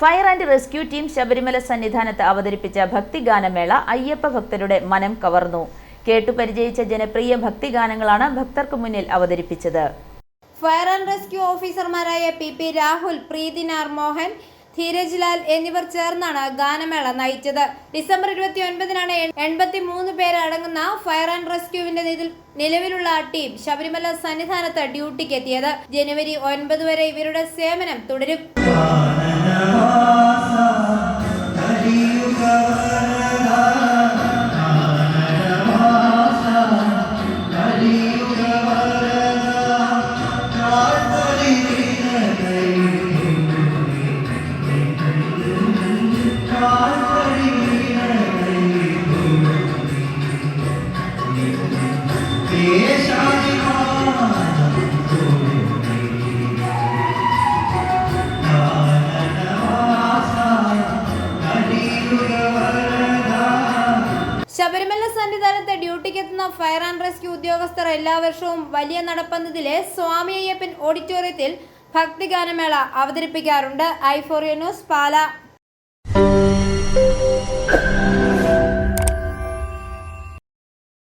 Fire and rescue team Sabarimala സന്നിധാനത്ത് അവതരിപ്പിച്ച ഭക്തിഗാനമേള അയ്യപ്പ ഭക്തരുടെ മനം കവർന്നു. കേട്ടുപരിചയിച്ച ജനപ്രിയ ഭക്തിഗാനങ്ങളാണ് ഭക്തർക്ക് മുന്നിൽ അവതരിപ്പിച്ചത്. ഫയർ ആൻഡ് റെസ്ക്യൂ ഓഫീസർമാരായ പി പി രാഹുൽ പ്രീതിനാർ മോഹൻ ധീരജ് ലാൽ എന്നിവർ ചേർന്നാണ് ഗാനമേള നയിച്ചത്. ഡിസംബർ ഇരുപത്തി ഒൻപതിനാണ് എൺപത്തി മൂന്ന് പേര് അടങ്ങുന്ന ഫയർ ആൻഡ് റെസ്ക്യൂവിന്റെ നിലവിലുള്ള ടീം ശബരിമല സന്നിധാനത്ത് ഡ്യൂട്ടിക്ക് എത്തിയത് ജനുവരി ഒൻപത് വരെ ഇവരുടെ സേവനം തുടരും. ശബരിമല സന്നിധാനത്ത് ഡ്യൂട്ടിക്കെത്തുന്ന ഫയർ ആൻഡ് റെസ്ക്യൂ ഉദ്യോഗസ്ഥർ എല്ലാ വർഷവും വലിയ നടപ്പന്തതിലെ സ്വാമി അയ്യപ്പൻ ഓഡിറ്റോറിയത്തിൽ ഭക്തിഗാനമേള അവതരിപ്പിക്കാറുണ്ട്. ഐ ഫോറിയ ന്യൂസ് പാല.